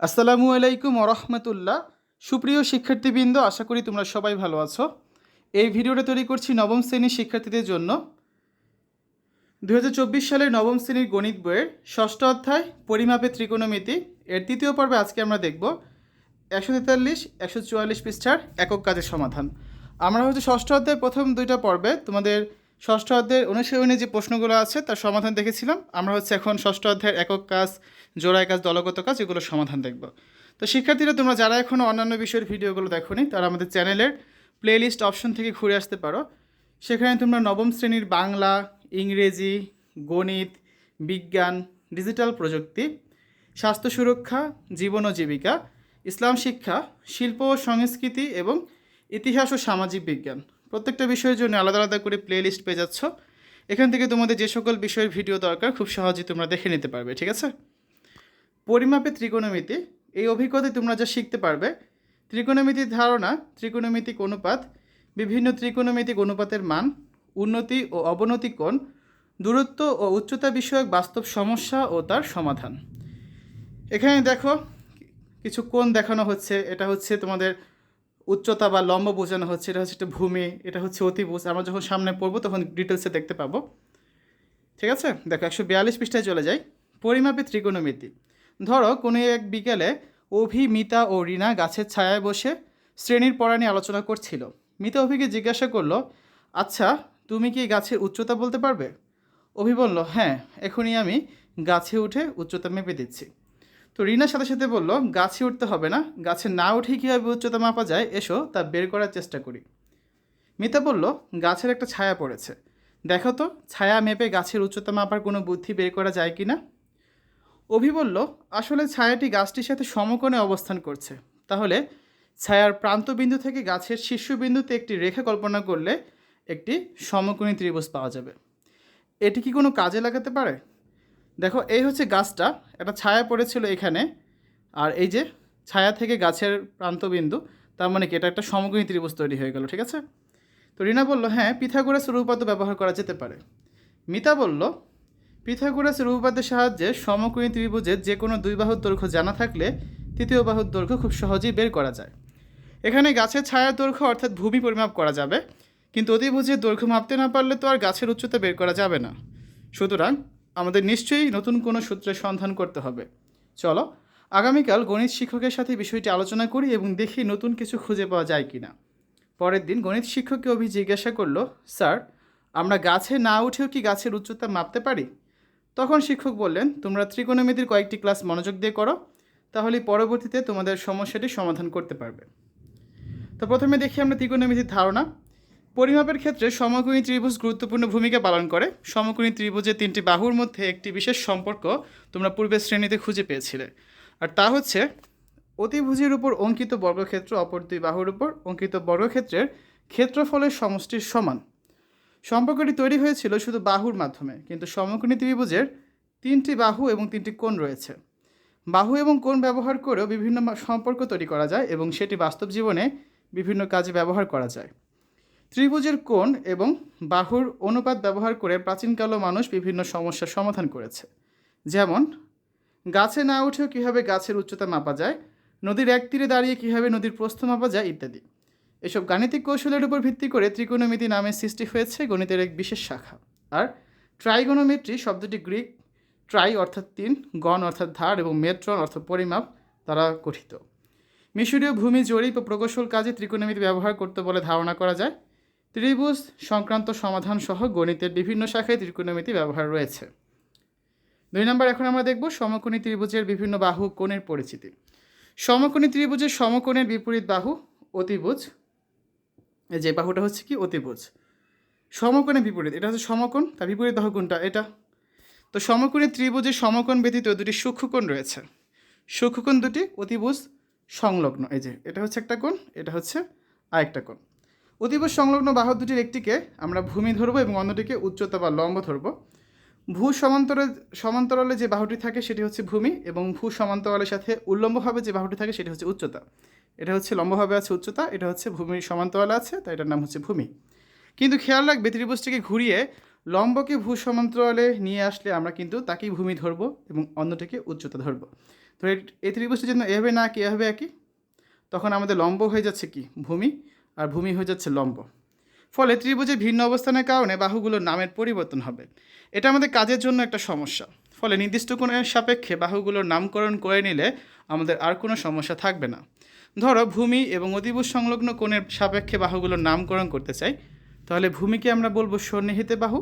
আসসালামু আলাইকুম ওরহমতুল্লাহ সুপ্রিয় শিক্ষার্থীবৃন্দ, আশা করি তোমরা সবাই ভালো আছো। এই ভিডিওটা তৈরি করছি নবম শ্রেণির শিক্ষার্থীদের জন্য। দুহাজার চব্বিশ সালের নবম শ্রেণির গণিত বইয়ের ষষ্ঠ অধ্যায় পরিমাপে ত্রিকোণমিতি। এর তৃতীয় পর্বে আজকে আমরা দেখব একশো তেতাল্লিশ, একশো চুয়াল্লিশ পৃষ্ঠার একক কাজের সমাধান। আমরা হচ্ছে ষষ্ঠ অধ্যায়ের প্রথম দুইটা পর্বে তোমাদের ষষ্ঠ অধ্যায়ের অনুশীলনে যে প্রশ্নগুলো আছে, তার সমাধান দেখেছিলাম। আমরা হচ্ছে এখন ষষ্ঠ অধ্যায়ের একক কাজ, জোড়ায় কাজ, দলগত কাজ, এগুলো সমাধান দেখব। তো শিক্ষার্থীরা, তোমরা যারা এখনও অন্যান্য বিষয়ের ভিডিওগুলো দেখোনি, তারা আমাদের চ্যানেলের প্লেলিস্ট অপশন থেকে ঘুরে আসতে পারো। সেখানে তোমরা নবম শ্রেণির বাংলা, ইংরেজি, গণিত, বিজ্ঞান, ডিজিটাল প্রযুক্তি, স্বাস্থ্য সুরক্ষা, জীবন ও জীবিকা, ইসলাম শিক্ষা, শিল্প ও সংস্কৃতি এবং ইতিহাস ও সামাজিক বিজ্ঞান। প্রত্যেকটা বিষয়ের জন্য আলাদা আলাদা করে প্লে লিস্ট পেয়ে যাচ্ছ। এখান থেকে তোমাদের যে সকল বিষয়ের ভিডিও দরকার, খুব সহজেই তোমরা দেখে নিতে পারবে, ঠিক আছে? পরিমাপে ত্রিকোণমিতি, এই অভিজ্ঞতায় তোমরা যা শিখতে পারবে, ত্রিকোণমিতির ধারণা, ত্রিকোণমিতিক অনুপাত, বিভিন্ন ত্রিকোণমিতিক অনুপাতের মান, উন্নতি ও অবনতি কোণ, দূরত্ব ও উচ্চতা বিষয়ক বাস্তব সমস্যা ও তার সমাধান। এখানে দেখো, কিছু কোণ দেখানো হচ্ছে, এটা হচ্ছে তোমাদের উচ্চতা বা লম্ব বোঝানো হচ্ছে, এটা হচ্ছে একটা ভূমি, এটা হচ্ছে অতিভুজ আমরা যখন সামনে পড়ব, তখন ডিটেলসে দেখতে পাবো। ঠিক আছে? দেখো, একশো বিয়াল্লিশ পৃষ্ঠায় চলে যাই। পরিমাপে ত্রিকোণমিতি। ধরো, কোনো এক বিকেলে অভি মিতা ও রিনা গাছের ছায়ায় বসে শ্রেণির পড়া নিয়ে আলোচনা করছিল। মিতা অভিকে জিজ্ঞাসা করল আচ্ছা তুমি কি গাছের উচ্চতা বলতে পারবে? অভি বলল হ্যাঁ এখনই আমি গাছে উঠে উচ্চতা মেপে দিচ্ছি। তো রিনার সাথে সাথে বলল, গাছে উঠতে হবে না। গাছে না উঠে কীভাবে উচ্চতা মাপা যায়? এসো, তা বের করার চেষ্টা করি। মিতা বলল, গাছের একটা ছায়া পড়েছে। দেখো তো, ছায়া মেপে গাছের উচ্চতা মাপার কোনো বুদ্ধি বের করা যায় কি না? অভি বলল, আসলে ছায়াটি গাছটির সাথে সমকোণে অবস্থান করছে। তাহলে ছায়ার প্রান্তবিন্দু থেকে গাছের শীর্ষবিন্দুতে একটি রেখা কল্পনা করলে একটি সমকোণী ত্রিভুজ পাওয়া যাবে। এটি কি কোনো কাজে লাগাতে পারে? দেখো, এই হচ্ছে গাছটা, একটা ছায়া পড়েছিল এখানে, আর এই যে ছায়া থেকে গাছের প্রান্তবিন্দু, তার মানে কি, এটা একটা সমকোণী ত্রিভুজ তৈরি হয়ে গেল, ঠিক আছে? তো রিনা বলল হ্যাঁ পিথাগোরাস রূপান্ত ব্যবহার করা যেতে পারে। মিতা বলল, পিথাগোরাস রূপপাতের সাহায্যে সমকোণী ত্রিভুজের যে কোনো দুই বাহুর দৈর্ঘ্য জানা থাকলে তৃতীয় বাহুর দৈর্ঘ্য খুব সহজেই বের করা যায়। এখানে গাছের ছায়ার দৈর্ঘ্য অর্থাৎ ভূমি পরিমাপ করা যাবে, কিন্তু অতিভুজের দৈর্ঘ্য মাপতে না পারলে তো আর গাছের উচ্চতা বের করা যাবে না। সুতরাং আমাদের নিশ্চয়ই নতুন কোনো সূত্রের সন্ধান করতে হবে। চলো, আগামীকাল গণিত শিক্ষকের সাথে বিষয়টি আলোচনা করি এবং দেখি নতুন কিছু খুঁজে পাওয়া যায় কি না পরের দিন গণিত শিক্ষককে অভি জিজ্ঞাসা করল, স্যার, আমরা গাছে না উঠেও কি গাছের উচ্চতা মাপতে পারি? তখন শিক্ষক বললেন, তোমরা ত্রিকোণমিতির কয়েকটি ক্লাস মনোযোগ দিয়ে করো তাহলে পরবর্তীতে তোমাদের সমস্যাটি সমাধান করতে পারবে। তো প্রথমে দেখি আমরা ত্রিকোণমিতির ধারণা। পরিমাপের ক্ষেত্রে সমকোণী ত্রিভুজ গুরুত্বপূর্ণ ভূমিকা পালন করে। সমকোণী ত্রিভুজের তিনটি বাহুর মধ্যে একটি বিশেষ সম্পর্ক তোমরা পূর্বের শ্রেণীতে খুঁজে পেয়েছিলে। আর তা হচ্ছে, অতিভুজের উপর অঙ্কিত বর্গক্ষেত্র, অপর দুই বাহুর উপর অঙ্কিত বর্গক্ষেত্রের ক্ষেত্রফলের সমষ্টির সমান। সম্পর্কটি তৈরি হয়েছিল শুধু বাহুর মাধ্যমে, কিন্তু সমকোণী ত্রিভুজের তিনটি বাহু এবং তিনটি কোণ রয়েছে। বাহু এবং কোণ ব্যবহার করেও বিভিন্ন সম্পর্ক তৈরি করা যায় এবং সেটি বাস্তব জীবনে বিভিন্ন কাজে ব্যবহার করা যায়। ত্রিভুজের কোণ এবং বাহুর অনুপাত ব্যবহার করে প্রাচীনকালও মানুষ বিভিন্ন সমস্যার সমাধান করেছে। যেমন, গাছে না উঠেও কীভাবে গাছের উচ্চতা মাপা যায়, নদীর এক তীরে দাঁড়িয়ে কীভাবে নদীর প্রস্থ মাপা যায় ইত্যাদি। এসব গাণিতিক কৌশলের উপর ভিত্তি করে ত্রিকোণমিতি নামের সৃষ্টি হয়েছে গণিতের এক বিশেষ শাখা। আর ট্রাইগোনোমেট্রি শব্দটি গ্রিক ট্রাই অর্থাৎ তিন, গণ অর্থাৎ ধার এবং মেট্রন অর্থাৎ পরিমাপ দ্বারা গঠিত। মিশরীয় ভূমি জরিপ ও প্রকৌশল কাজে ত্রিকোণমিতি ব্যবহার করতে বলে ধারণা করা যায়। ত্রিভুজ সংক্রান্ত সমাধান সহ গণিতের বিভিন্ন শাখায় ত্রিকোণমিতি ব্যবহার রয়েছে। দুই নম্বর, এখন আমরা দেখব সমকোণী ত্রিভুজের বিভিন্ন বাহু কোণের পরিচিতি। সমকোণী ত্রিভুজের সমকোণের বিপরীত বাহু অতিভুজ। এই যে বাহুটা হচ্ছে কি? অতিভুজ। সমকোণে বিপরীত, এটা হচ্ছে সমকোণ, তার বিপরীত বাহু কোণটা এটা। তো সমকোণী ত্রিভুজের সমকোণ ব্যতীত দুটি সূক্ষ্মকোণ রয়েছে। সূক্ষ্মকোণ দুটি অতিভুজ সংলগ্ন। এই যে, এটা হচ্ছে একটা কোণ, এটা হচ্ছে আরেকটা কোণ। অতিভুজ সংলগ্ন বাহু দুটির একটিকে আমরা ভূমি ধরবো এবং অন্যটিকে উচ্চতা বা লম্ব ধরবো। ভূ সমান্তরে সমান্তরালে যে বাহুটি থাকে সেটি হচ্ছে ভূমি এবং ভূ সমান্তরালের সাথে উল্লম্বভাবে যে বাহুটি থাকে সেটি হচ্ছে উচ্চতা। এটা হচ্ছে লম্বভাবে আছে উচ্চতা, এটা হচ্ছে ভূমির সমান্তরালে আছে, তাই এটার নাম হচ্ছে ভূমি। কিন্তু খেয়াল রাখবে ত্রিভুজটিকে ঘুরিয়ে লম্বকে ভূ সমান্তরালে নিয়ে আসলে আমরা কিন্তু তাকেই ভূমি ধরবো এবং অন্যটিকে উচ্চতা ধরবো। তো এই- এই ত্রিভুজটি যেন এভাবে না কি, এভাবে একই? তখন আমাদের লম্ব হয়ে যাচ্ছে কি? ভূমি। আর ভূমি হয়ে যাচ্ছে লম্ব। ফলে ত্রিভুজের ভিন্ন অবস্থানের কারণে বাহুগুলোর নামের পরিবর্তন হবে। এটা আমাদের কাজের জন্য একটা সমস্যা। ফলে নির্দিষ্ট কোণের সাপেক্ষে বাহুগুলোর নামকরণ করে নিলে আমাদের আর কোনো সমস্যা থাকবে না। ধরো ভূমি এবং অতিভুজ সংলগ্ন কোণের সাপেক্ষে বাহুগুলোর নামকরণ করতে চাই, তাহলে ভূমিকে আমরা বলব সন্নিহিত বাহু,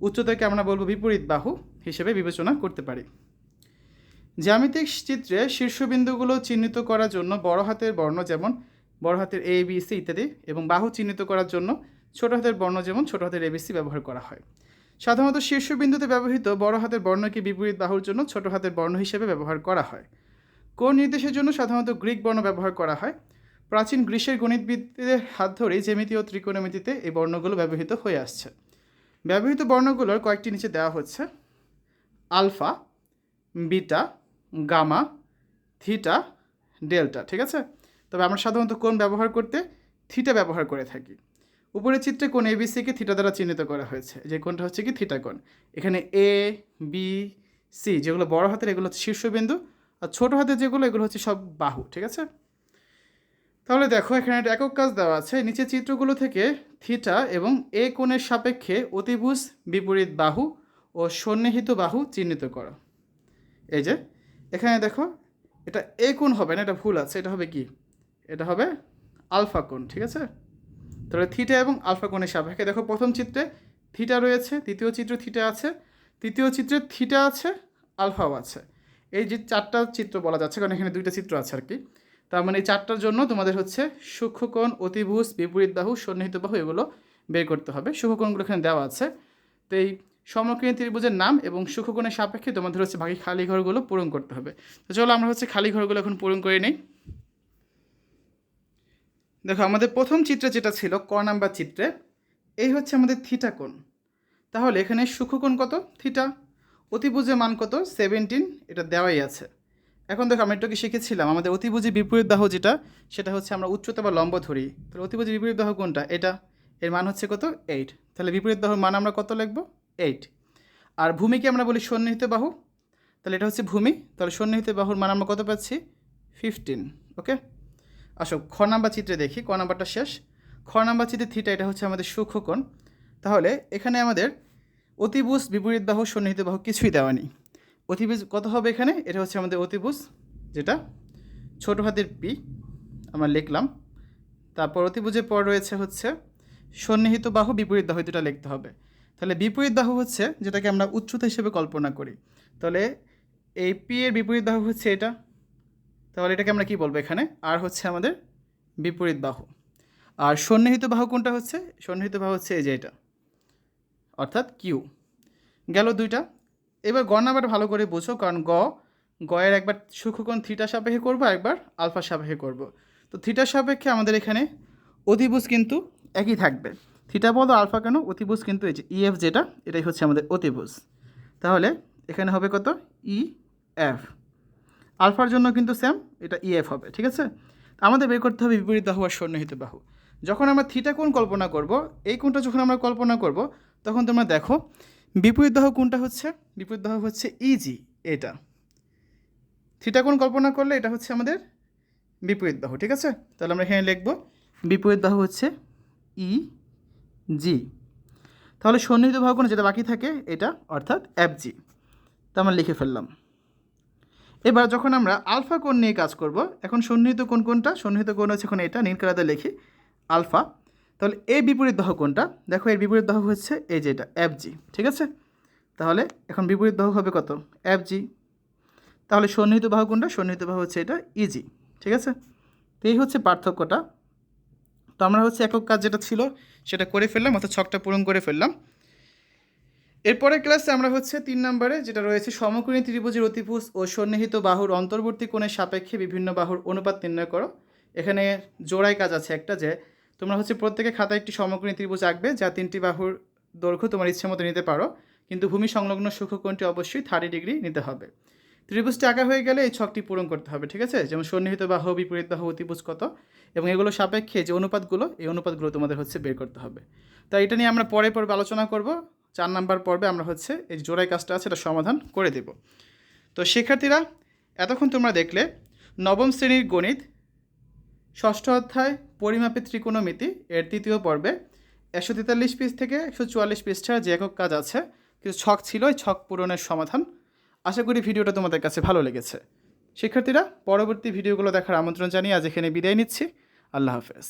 উচ্চতাকে আমরা বলব বিপরীত বাহু হিসেবে বিবেচনা করতে পারি। জ্যামিতিক চিত্রে শীর্ষবিন্দুগুলো চিহ্নিত করার জন্য বড় হাতের বর্ণ যেমন বড় হাতের এ বি সি ইত্যাদি এবং বাহু চিহ্নিত করার জন্য ছোট হাতের বর্ণ যেমন ছোট হাতের এবিসি ব্যবহার করা হয়। সাধারণত শীর্ষবিন্দুতে ব্যবহৃত বড় হাতের বর্ণকে বিপরীত বাহুর জন্য ছোট হাতের বর্ণ হিসেবে ব্যবহার করা হয়। কোন নির্দেশের জন্য সাধারণত গ্রিক বর্ণ ব্যবহার করা হয়? প্রাচীন গ্রীসের গণিতবিদদের হাত ধরেই জ্যামিতি ও ত্রিকোণমিতিতে এই বর্ণগুলো ব্যবহৃত হয়ে আসছে। ব্যবহৃত বর্ণগুলোর কয়েকটি নিচে দেওয়া হচ্ছে। Alpha, beta, gamma, theta, delta, ঠিক আছে? তবে আমরা সাধারণত কোন ব্যবহার করতে থিটা ব্যবহার করে থাকি? উপরের চিত্রে কোন এবিসিকে থিটা দ্বারা চিহ্নিত করা হয়েছে। যে কোনটা হচ্ছে কি থিটা কোণ। এখানে এ বি সি যেগুলো বড় হাতের, এগুলো হচ্ছে শীর্ষবিন্দু আর ছোটো হাতের যেগুলো, এগুলো হচ্ছে সব বাহু, ঠিক আছে? তাহলে দেখো, এখানে একটা একক কাজ দেওয়া আছে। নিচের চিত্রগুলো থেকে থিটা এবং এ কোণের সাপেক্ষে অতিভুজ বিপরীত বাহু ও সন্নিহিত বাহু চিহ্নিত করো। এই যে, এখানে দেখো, এটা এ কোণ হবে না, এটা ভুল আছে। এটা হবে কি? এটা হবে আলফা কোণ, ঠিক আছে? তাহলে থিটা এবং আলফা কোণের সাপেক্ষে দেখো প্রথম চিত্রে থিটা রয়েছে, দ্বিতীয় চিত্রে থিটা আছে, তৃতীয় চিত্রে থিটা আছে, আলফাও আছে। এই যে চারটা চিত্র বলা যাচ্ছে, কারণ এখানে দুইটা চিত্র আছে আর কি তার মানে এই চারটার জন্য তোমাদের হচ্ছে সূক্ষ্মকোণ অতিভুজ, বিপরীত বাহু, সন্নিহিত বাহু, এগুলো বের করতে হবে। সূক্ষ্মকোণগুলো এখানে দেওয়া আছে। তো এই সমকোণী ত্রিভুজের নাম এবং সূক্ষ্মকোণের সাপেক্ষে তোমাদের হচ্ছে বাকি খালি ঘরগুলো পূরণ করতে হবে। তো চলো আমরা হচ্ছে খালি ঘরগুলো এখন পূরণ করে নিই। দেখো, আমাদের প্রথম চিত্রে যেটা ছিল, ক নাম্বার চিত্রে, এই হচ্ছে আমাদের থিটা কোণ। তাহলে এখানে সূক্ষ্মকোণ কত? থিটা। অতিভুজের মান কত? সেভেন্টিন, এটা দেওয়াই আছে। এখন দেখো, আমরা একটু শিখেছিলাম, আমাদের অতিভুজের বিপরীত বাহু যেটা, সেটা হচ্ছে আমরা উচ্চতা বা লম্ব ধরি। তাহলে অতিভুজের বিপরীত দাহ কোনটা এটা, এর মান হচ্ছে কত? এইট। তাহলে বিপরীত বাহুর মান আমরা কত লিখব? এইট। আর ভূমিকে আমরা বলি সন্নিহিত বাহু। তাহলে এটা হচ্ছে ভূমি। তাহলে সন্নিহিত বাহুর মান আমরা কত পাচ্ছি? Fifteen, okay? আসো, খ নাম্বার চিত্রে দেখি, ক নাম্বারটা শেষ। খ নাম্বার চিত্রে থিটা এটা হচ্ছে আমাদের সূক্ষ্মকোণ তাহলে এখানে আমাদের অতিভুজ, বিপরীত বাহু, সন্নিহিত বাহু কিছুই দেওয়া নেই। অতিভুজ কত হবে এখানে? এটা হচ্ছে আমাদের অতিভুজ, যেটা ছোট হাতের পি, আমরা লিখলাম। তারপর অতিভুজের পর রয়েছে হচ্ছে সন্নিহিত বাহু, বিপরীত বাহু দুটা লিখতে হবে। তাহলে বিপরীত বাহু হচ্ছে, যেটাকে আমরা উচ্চতা হিসেবে কল্পনা করি। তাহলে এই পি এর বিপরীত বাহু হচ্ছে এটা। তাহলে এটাকে আমরা কি বলব এখানে? আর হচ্ছে আমাদের বিপরীত বাহু। আর সন্নিহিত বাহু কোনটা হচ্ছে? সন্নিহিত বাহু হচ্ছে এই যে এটা। অর্থাৎ কিউ গেল দুইটা। এবার গ নাম্বার ভালো করে বোঝো, কারণ গ গয়ের একবার সূক্ষ্মকোণ থিটা সাপেক্ষে করব একবার আলফা সাপেক্ষে করব। তো থিটার সাপেক্ষে আমাদের এখানে অতিভুজ কিন্তু একই থাকবে। থিটা বলো আলফা কেন? অতিভুজ কিন্তু এই যে ইএফ যেটা, এটাই হচ্ছে আমাদের অতিভুজ। তাহলে এখানে হবে কত? ই এফ আলফার জন্য কিন্তু সেম এটা ইএফ হবে, ঠিক আছে? আমাদের বের করতে হবে বিপরীত বাহু আর সন্নিহিত বাহু। যখন আমরা থিটা কোণ কল্পনা করব, এই কোণটা যখন আমরা কল্পনা করব, তখন তোমরা দেখো, বিপরীত বাহু কোনটা হচ্ছে, বিপরীত বাহু হচ্ছে ইজি এটা। থিটা কোণ কল্পনা করলে এটা হচ্ছে আমাদের বিপরীত বাহু, ঠিক আছে? তাহলে আমরা এখানে লিখব, বিপরীত বাহু হচ্ছে ই জি তাহলে সন্নিহিত বাহু কোণ যেটা বাকি থাকে, এটা অর্থাৎ এফ জি তা আমরা লিখে ফেললাম। এবার যখন আমরা আলফা কোণ নিয়ে কাজ করব, এখন সন্নিহিত কোণ কোনটা সন্নিহিত কোণ হচ্ছে এখন এটা, নীল কালাতে লিখি, আলফা। তাহলে এই বিপরীত দহ কোনটা দেখো এর বিপরীত বাহু হচ্ছে এই যে এটা এফ জি ঠিক আছে? তাহলে এখন বিপরীত বাহু হবে কত? এফ জি তাহলে সন্নিহিত বাহু কোনটা সন্নিহিত বাহু হচ্ছে এটা ইজি ঠিক আছে? তো এই হচ্ছে পার্থক্যটা। তো আমরা হচ্ছে একক কাজ যেটা ছিল, সেটা করে ফেললাম, অর্থাৎ ছকটা পূরণ করে ফেললাম। এরপরের ক্লাসে আমরা হচ্ছে তিন নম্বরে, যেটা রয়েছে সমকোণী ত্রিভুজের অতিভুজ ও সন্নিহিত বাহুর অন্তর্বর্তী কোণের সাপেক্ষে বিভিন্ন বাহুর অনুপাত নির্ণয় করো। এখানে জোড়াই কাজ আছে একটা যে, তোমরা হচ্ছে প্রত্যেকে খাতায় একটি সমকোণী ত্রিভুজ আঁকবে যা তিনটি বাহুর দৈর্ঘ্য তোমার ইচ্ছে মতো নিতে পারো, কিন্তু ভূমি সংলগ্ন সূক্ষ্মকোণটি অবশ্যই থার্টি ডিগ্রি নিতে হবে। ত্রিভুজটি আঁকা হয়ে গেলে এই ছকটি পূরণ করতে হবে, ঠিক আছে? যেমন সন্নিহিত বাহু, বিপরীত বাহু, অতিভুজ কত? এবং এগুলো সাপেক্ষে যে অনুপাতগুলো, এই অনুপাতগুলো তোমাদের হচ্ছে বের করতে হবে। তাই এটা নিয়ে আমরা পরে পর্বে আলোচনা করব। চার নাম্বার পর্বে আমরা হচ্ছে এই জোড়াই কাজটা আছে, এটা সমাধান করে দেব। তো শিক্ষার্থীরা, এতক্ষণ তোমরা দেখলে নবম শ্রেণির গণিত, ষষ্ঠ অধ্যায়, পরিমাপের ত্রিকোণমিতি, এর তৃতীয় পর্বে, একশো তেতাল্লিশ পিস থেকে একশো চুয়াল্লিশ পৃষ্ঠার যে একক কাজ আছে, কিছু ছক ছিল ওই ছক পূরণের সমাধান। আশা করি ভিডিওটা তোমাদের কাছে ভালো লেগেছে। শিক্ষার্থীরা, পরবর্তী ভিডিওগুলো দেখার আমন্ত্রণ জানিয়ে আজ এখানে বিদায় নিচ্ছি। আল্লাহ হাফেজ।